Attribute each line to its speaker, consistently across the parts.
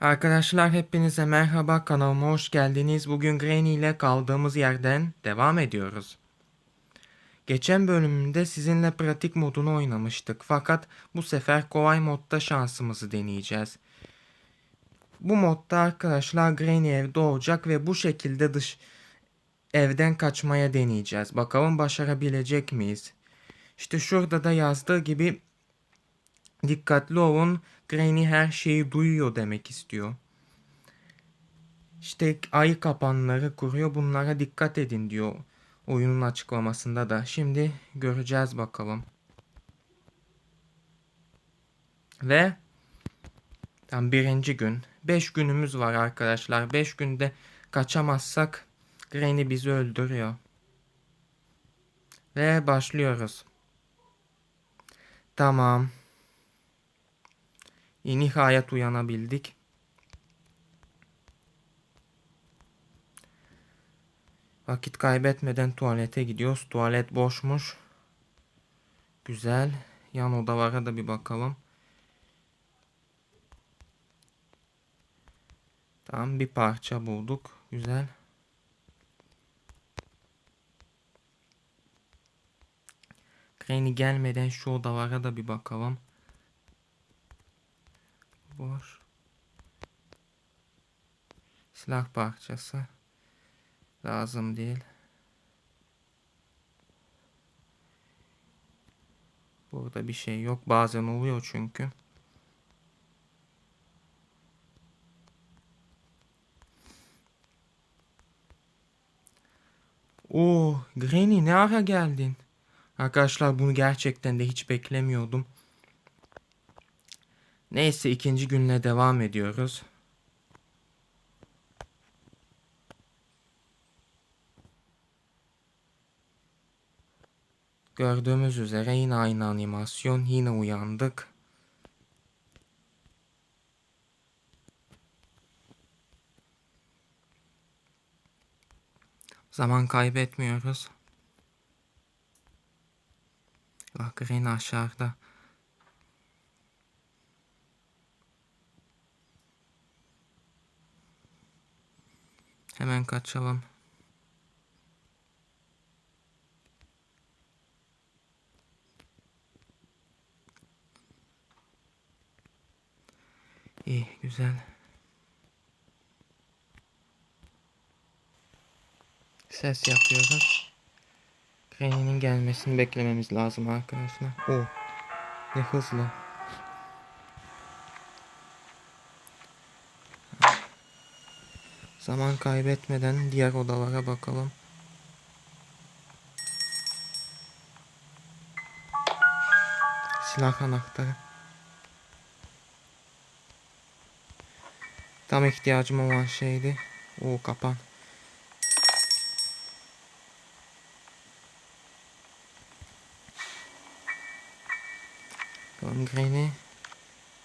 Speaker 1: Arkadaşlar hepinize merhaba kanalıma hoş geldiniz. Bugün Granny ile kaldığımız yerden devam ediyoruz. Geçen bölümde sizinle pratik modunu oynamıştık fakat bu sefer kolay modda şansımızı deneyeceğiz. Bu modda arkadaşlar Granny evde olacak ve bu şekilde dış evden kaçmaya deneyeceğiz. Bakalım başarabilecek miyiz? İşte şurada da yazdığı gibi dikkatli olun Granny her şeyi duyuyor demek istiyor. İşte ayı kapanları kuruyor bunlara dikkat edin diyor oyunun açıklamasında da. Şimdi göreceğiz bakalım. Ve tam birinci gün. 5 günümüz var arkadaşlar. 5 günde kaçamazsak Granny bizi öldürüyor. Ve başlıyoruz. Tamam. İyi, nihayet uyanabildik. Vakit kaybetmeden tuvalete gidiyoruz. Tuvalet boşmuş. Güzel. Yan odalara da bir bakalım. Tamam bir parça bulduk. Güzel. Granny gelmeden şu odalara da bir bakalım. Boş. Silah parçası. Lazım değil. Burada bir şey yok. Bazen oluyor çünkü. Oo, Granny ne ara geldin? Arkadaşlar bunu gerçekten de hiç beklemiyordum. Neyse ikinci günle devam ediyoruz. Gördüğümüz üzere yine aynı animasyon. Yine uyandık. Zaman kaybetmiyoruz. Bak Green aşağıda. Hemen kaçalım. İyi, güzel. Ses yapıyoruz. Granny'nin gelmesini beklememiz lazım arkadaşlar. O, ne hızlı. Zaman kaybetmeden diğer odalara bakalım. Silah anahtarı. Tam ihtiyacım olan şeydi. O kapan. Tamam Granny.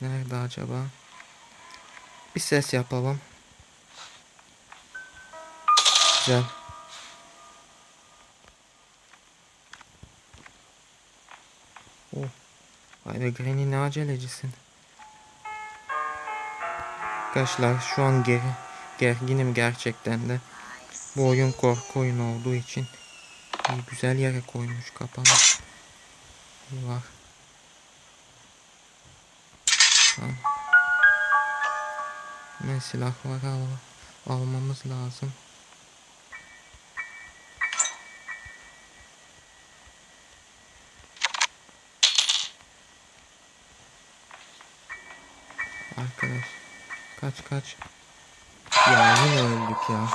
Speaker 1: Nerede acaba? Bir ses yapalım. Güzel. Oh. Vay be Granny ne acelecisin. Arkadaşlar şu an ger gerginim gerçekten de. Bu oyun korku oyunu olduğu için iyi, güzel yere koymuş kapanı. Var. Tamam. Hemen silahları al almamız lazım. Kaç kaç. Ya yine öldük ya.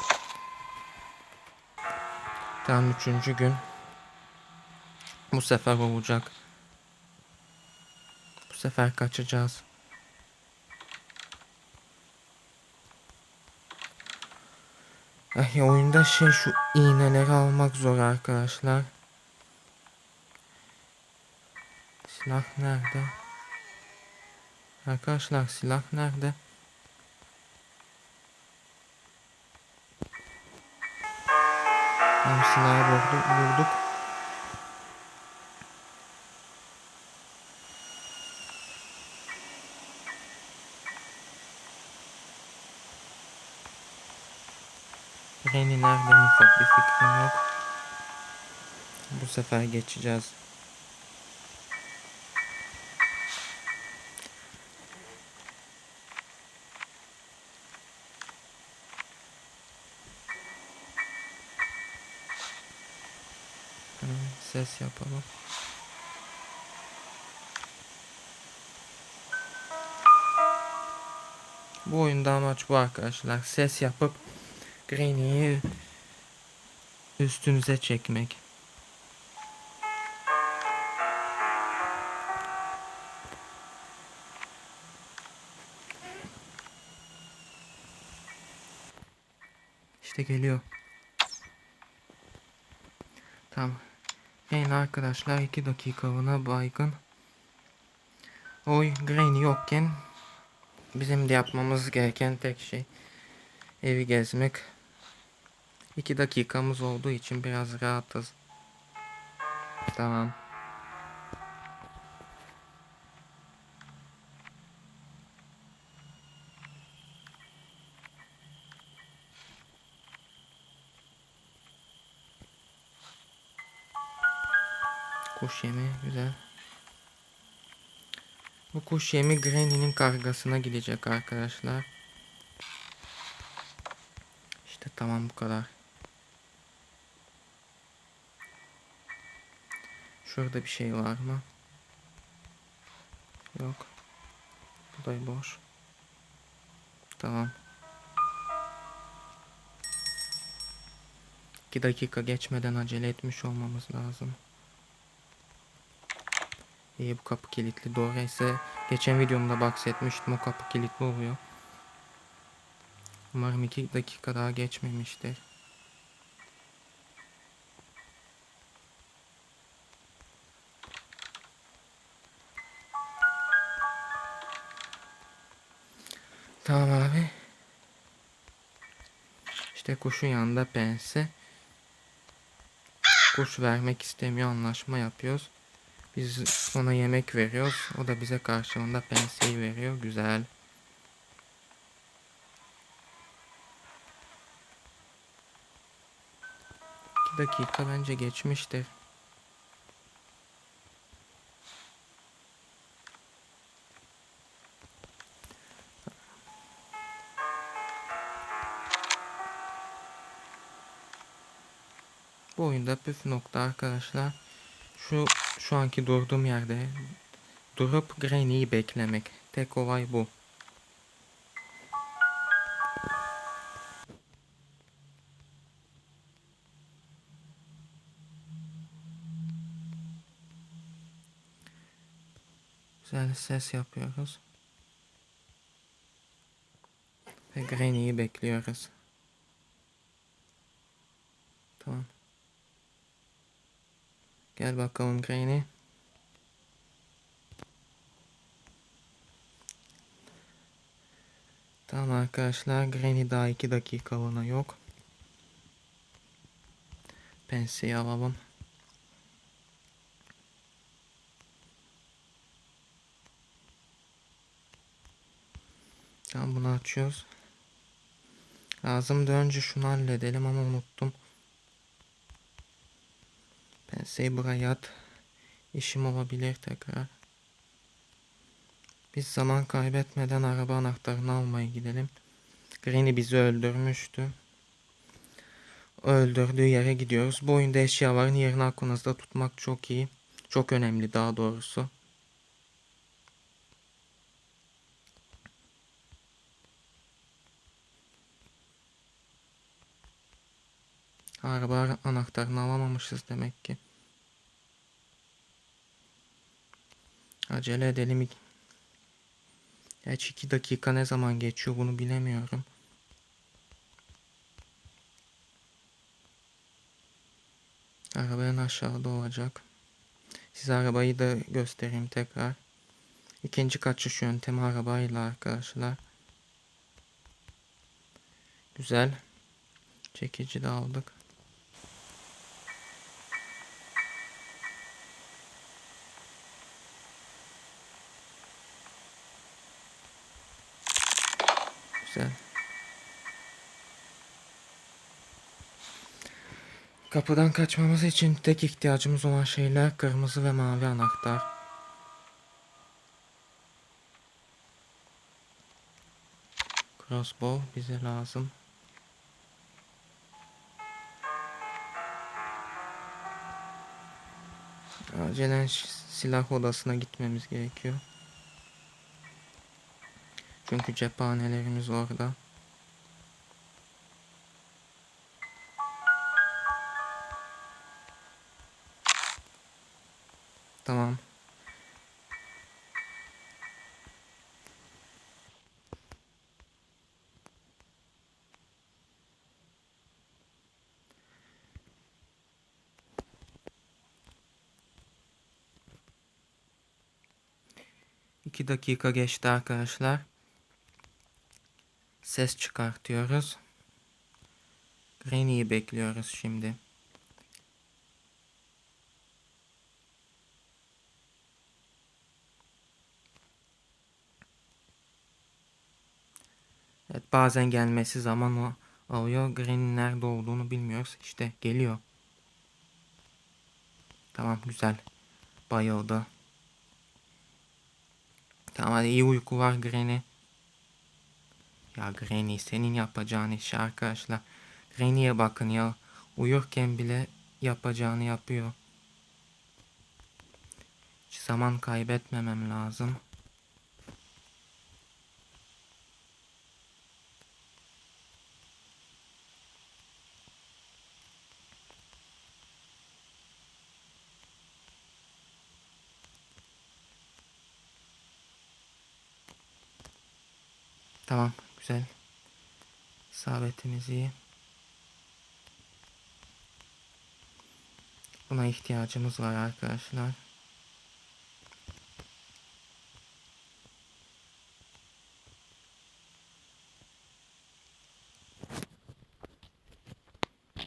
Speaker 1: Tam üçüncü gün. Bu sefer olacak. Bu sefer kaçacağız. Ay oyunda şey şu iğneleri almak zor arkadaşlar. Silah nerede? Arkadaşlar silah nerede? Şuraya vurduk. Reni nerede ufak bir fikrim yok. Bu sefer geçeceğiz. Ses yapalım. Bu oyunda amaç bu arkadaşlar. Ses yapıp Granny'yi üstünüze çekmek. İşte geliyor. Tamam. Granny arkadaşlar 2 dakikalığına baygın. Oy Granny yokken bizim de yapmamız gereken tek şey evi gezmek. 2 dakikamız olduğu için biraz rahatız. Tamam. Kuş yemi güzel. Bu kuş yemi Granny'nin kargasına gidecek arkadaşlar. İşte tamam bu kadar. Şurada bir şey var mı? Yok. Bu da boş. Tamam. 2 dakika geçmeden acele etmiş olmamız lazım. İyi bu kapı kilitli. Doğru ise geçen videomda bahsetmiştim o kapı kilitli oluyor. Umarım 2 dakika daha geçmemiştir. Tamam abi. İşte kuşun yanında pense. Kuş vermek istemiyor anlaşma yapıyoruz. Biz ona yemek veriyoruz. O da bize karşılığında penseyi veriyor. Güzel. İki dakika bence geçmiştir. Bu oyunda püf nokta arkadaşlar. Şu şu anki durduğum yerde durup Granny'yi beklemek. Tek olay bu. Güzel ses yapıyoruz. Ve Granny'yi bekliyoruz. Tamam. Gel bakalım Granny. Tamam arkadaşlar Granny daha 2 dakikalığına yok. Penseyi alalım. Tamam bunu açıyoruz. Lazım önce şunu halledelim ama unuttum. Penseyi buraya at. İşim olabilir tekrar. Biz zaman kaybetmeden araba anahtarını almaya gidelim. Granny bizi öldürmüştü. Öldürdüğü yere gidiyoruz. Bu oyunda eşyaların yerini aklınızda tutmak çok iyi. Çok önemli daha doğrusu. Araba anahtarını alamamışız demek ki. Acele edelim. Gerçi 2 dakika ne zaman geçiyor bunu bilemiyorum. Arabanın aşağıda olacak. Size arabayı da göstereyim tekrar. İkinci kaçış yöntemi arabayla arkadaşlar. Güzel. Çekici de aldık. Güzel. Kapıdan kaçmamız için tek ihtiyacımız olan şeyler kırmızı ve mavi anahtar. Crossbow bize lazım. Acilen ş- silah odasına gitmemiz gerekiyor. Çünkü cephanelerimiz orada. Tamam. İki dakika geçti arkadaşlar. Ses çıkartıyoruz. Granny'yi bekliyoruz şimdi. Evet bazen gelmesi zaman alıyor. Granny nerede olduğunu bilmiyoruz. İşte geliyor. Tamam güzel. Bayıldı. Tamam hadi iyi uyku var Granny. Ya Granny senin yapacağın iş arkadaşlar. Granny'e bakın ya. Uyurken bile yapacağını yapıyor. Hiç zaman kaybetmemem lazım. Tamam güzel. İsabetimiz iyi. Buna ihtiyacımız var arkadaşlar.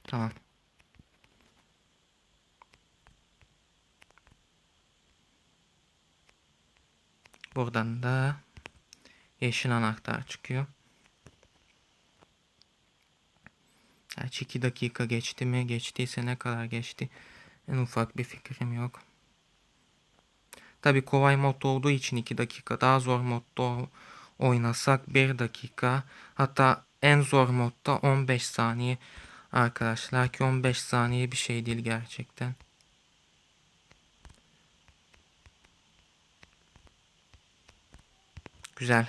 Speaker 1: Tamam. Buradan da yeşil anahtar çıkıyor. Gerçi 2 dakika geçti mi? Geçtiyse ne kadar geçti? En ufak bir fikrim yok. Tabi kolay mod olduğu için 2 dakika. Daha zor modda oynasak 1 dakika. Hatta en zor modda 15 saniye. Arkadaşlar ki 15 saniye bir şey değil gerçekten. Güzel.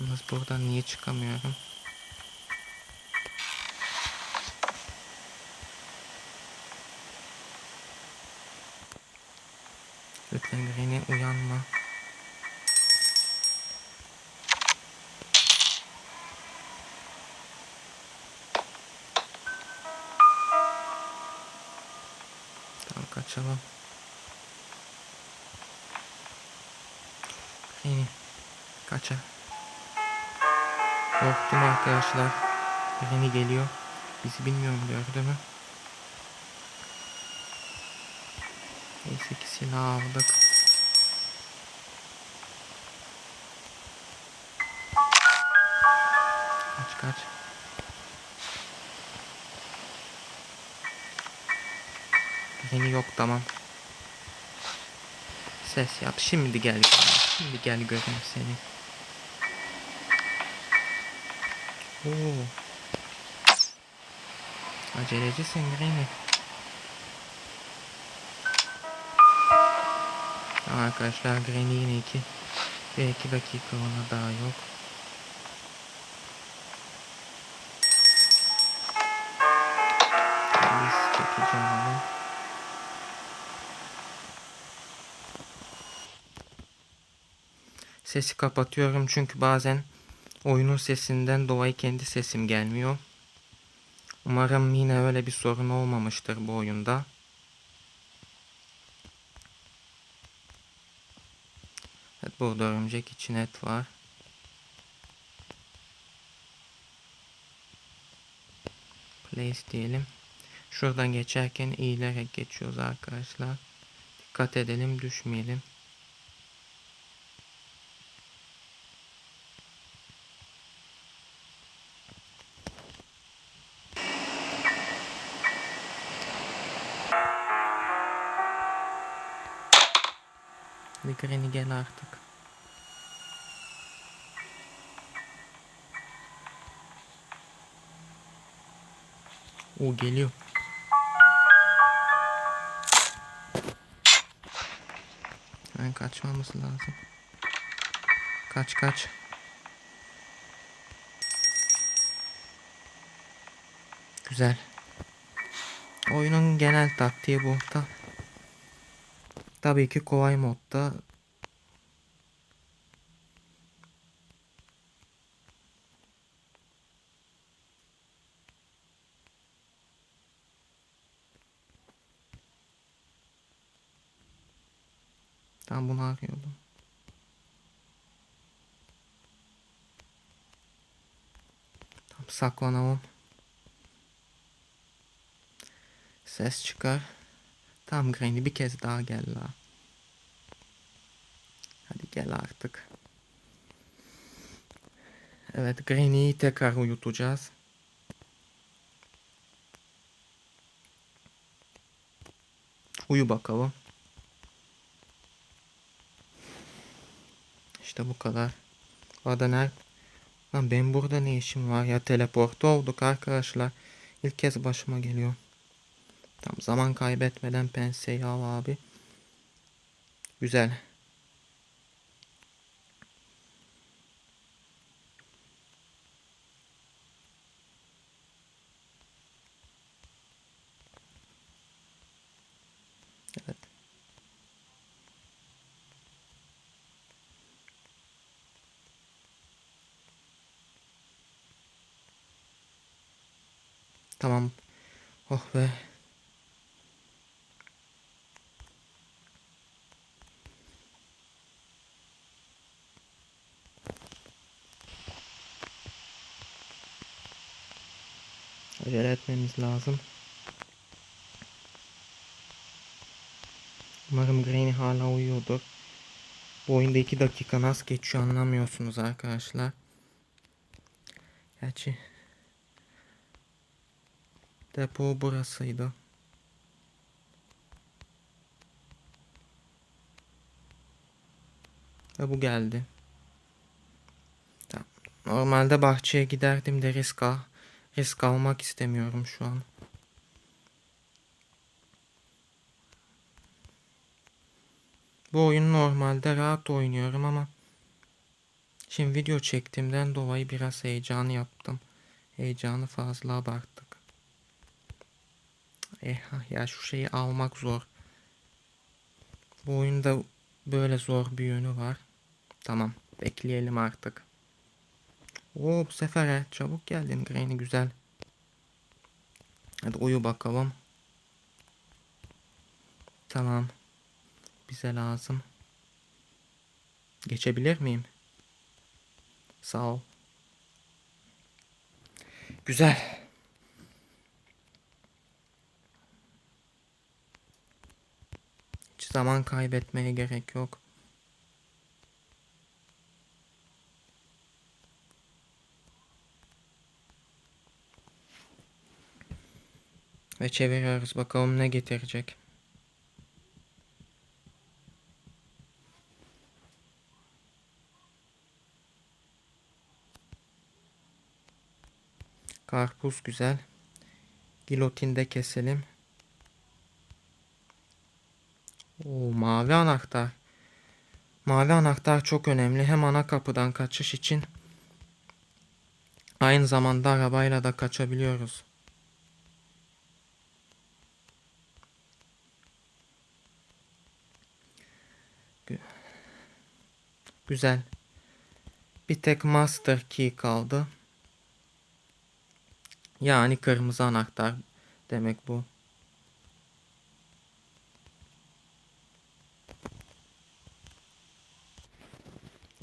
Speaker 1: Yalnız buradan niye çıkamıyorum? Lütfen Granny uyanma. Tamam kaçalım. Granny kaça. Korktum arkadaşlar. Granny geliyor. Bizi bilmiyorum gördü mü? Neyse ki silah aldık. Kaç kaç. Granny yok tamam. Ses yap. Şimdi gel. Şimdi gel göreyim seni. Oo. Acelecisin Granny. Tamam arkadaşlar Granny yine iki. Bir iki dakika ona daha yok. Biz çekeceğim onu. Sesi kapatıyorum çünkü bazen oyunun sesinden dolayı kendi sesim gelmiyor. Umarım yine öyle bir sorun olmamıştır bu oyunda. Evet burada örümcek için et var. Place diyelim. Şuradan geçerken eğilerek geçiyoruz arkadaşlar. Dikkat edelim düşmeyelim. Granny gel artık. O geliyor. Hemen kaçmamız lazım. Kaç kaç. Güzel. Oyunun genel taktiği bu. Ta Tabii ki kolay modda Arıyordum. Tam saklanalım. Ses çıkar. Tam Granny bir kez daha gel la. Hadi gel artık. Evet Granny'yi tekrar uyutacağız. Uyu bakalım. İşte bu kadar. Arada nerede? Lan ben burada ne işim var ya? Teleporte olduk arkadaşlar. İlk kez başıma geliyor. Tam zaman kaybetmeden penseyi al abi. Güzel. Evet. Tamam. Oh be. Acele etmemiz lazım. Umarım Granny hala uyuyordur. Bu oyunda 2 dakika nasıl geçiyor anlamıyorsunuz arkadaşlar. Gerçi depo burasıydı. Ve bu geldi. Normalde bahçeye giderdim de risk al. Risk almak istemiyorum şu an. Bu oyunu normalde rahat oynuyorum ama şimdi video çektiğimden dolayı biraz heyecan yaptım. Heyecanı fazla abarttık. Eh ya şu şeyi almak zor. Bu oyunda böyle zor bir yönü var. Tamam bekleyelim artık. Oo bu sefer he, çabuk geldin Granny güzel. Hadi uyu bakalım. Tamam. Bize lazım. Geçebilir miyim? Sağ ol. Güzel. Zaman kaybetmeye gerek yok. Ve çeviriyoruz bakalım ne getirecek. Karpuz güzel. Gilotinde keselim. Oo, mavi anahtar. Mavi anahtar çok önemli. Hem ana kapıdan kaçış için aynı zamanda arabayla da kaçabiliyoruz. Güzel. Bir tek master key kaldı. Yani kırmızı anahtar demek bu.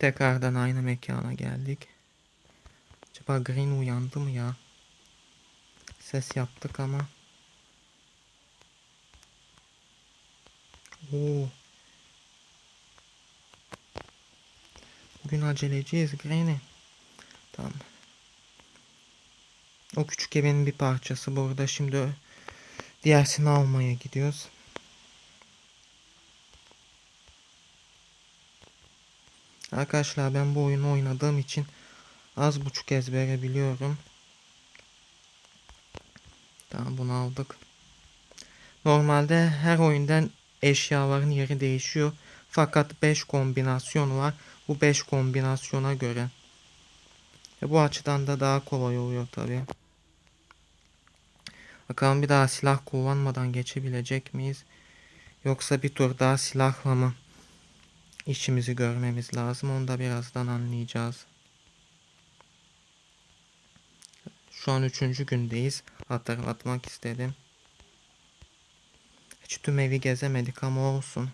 Speaker 1: Tekrardan aynı mekana geldik. Acaba Green uyandı mı ya? Ses yaptık ama. Oo. Bugün aceleciyiz Granny. Tamam. O küçük evin bir parçası. Burada şimdi diğersini almaya gidiyoruz. Arkadaşlar ben bu oyunu oynadığım için az buçuk ezbere biliyorum. Tamam bunu aldık. Normalde her oyundan eşyaların yeri değişiyor. Fakat 5 kombinasyon var. Bu 5 kombinasyona göre. E bu açıdan da daha kolay oluyor tabi. Bakalım bir daha silah kullanmadan geçebilecek miyiz? Yoksa bir tur daha silahla mı işimizi görmemiz lazım? Onu da birazdan anlayacağız. Şu an üçüncü gündeyiz. Hatırlatmak istedim. Hiç tüm evi gezemedik ama olsun.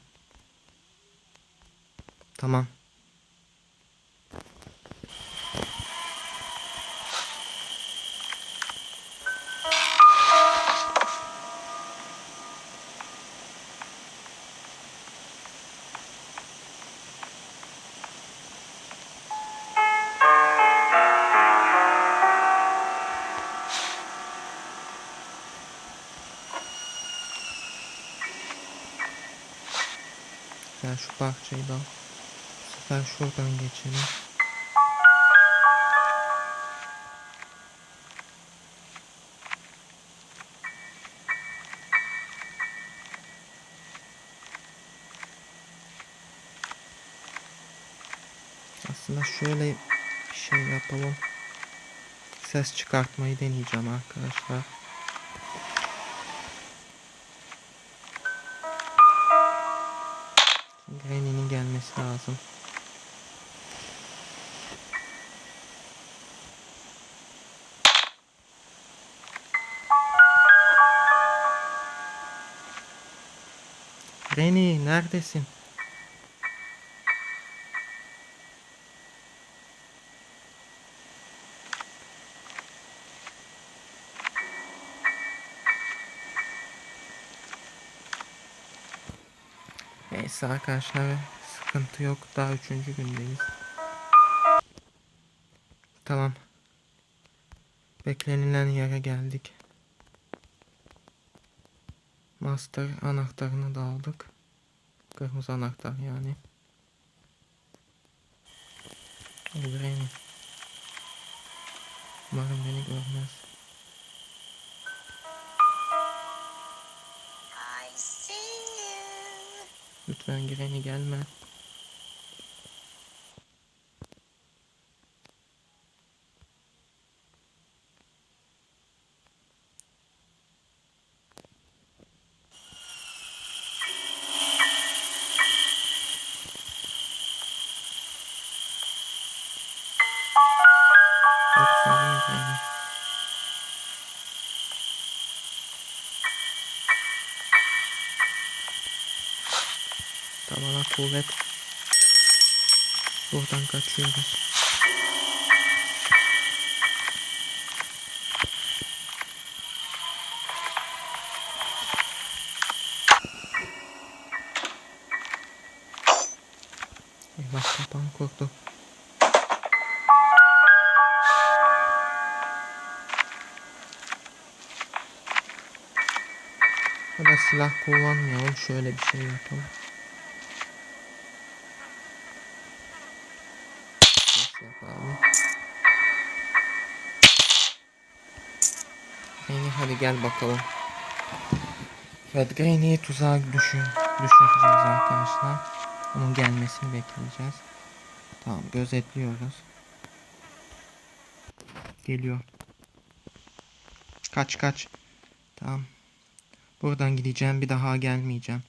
Speaker 1: Tamam. Sen şu parçayı da al. Bu sefer şuradan geçelim. Aslında şöyle bir şey yapalım. Ses çıkartmayı deneyeceğim arkadaşlar. Granny'nin gelmesi lazım. Granny neredesin? Arkadaşlar sıkıntı yok. Daha üçüncü gündeyiz. Tamam. Beklenilen yere geldik. Master anahtarını da aldık. Kırmızı anahtar yani. Öldüreyim. Umarım beni görmez. Lütfen Granny gelme. Kaçıyoruz. Eyvah kapan kurdu. Ya da silah kullanmayalım. Şöyle bir şey yapalım. Hadi gel bakalım. Granny'yi tuzağa düşür, düşüreceğiz arkadaşlar. Onun gelmesini bekleyeceğiz. Tamam gözetliyoruz. Geliyor. Kaç kaç. Tamam. Buradan gideceğim bir daha gelmeyeceğim.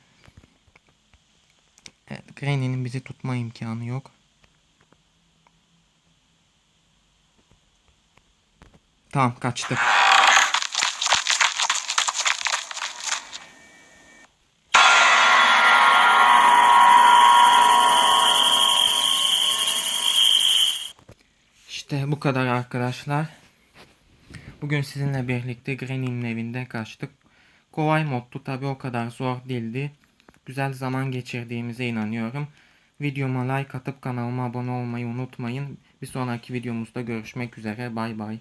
Speaker 1: Evet, Granny'nin bizi tutma imkanı yok. Tamam kaçtık. İşte bu kadar arkadaşlar. Bugün sizinle birlikte Granny'nin evinde kaçtık. Kolay moddu tabi o kadar zor değildi. Güzel zaman geçirdiğimize inanıyorum. Videoma like atıp kanalıma abone olmayı unutmayın. Bir sonraki videomuzda görüşmek üzere. Bay bay.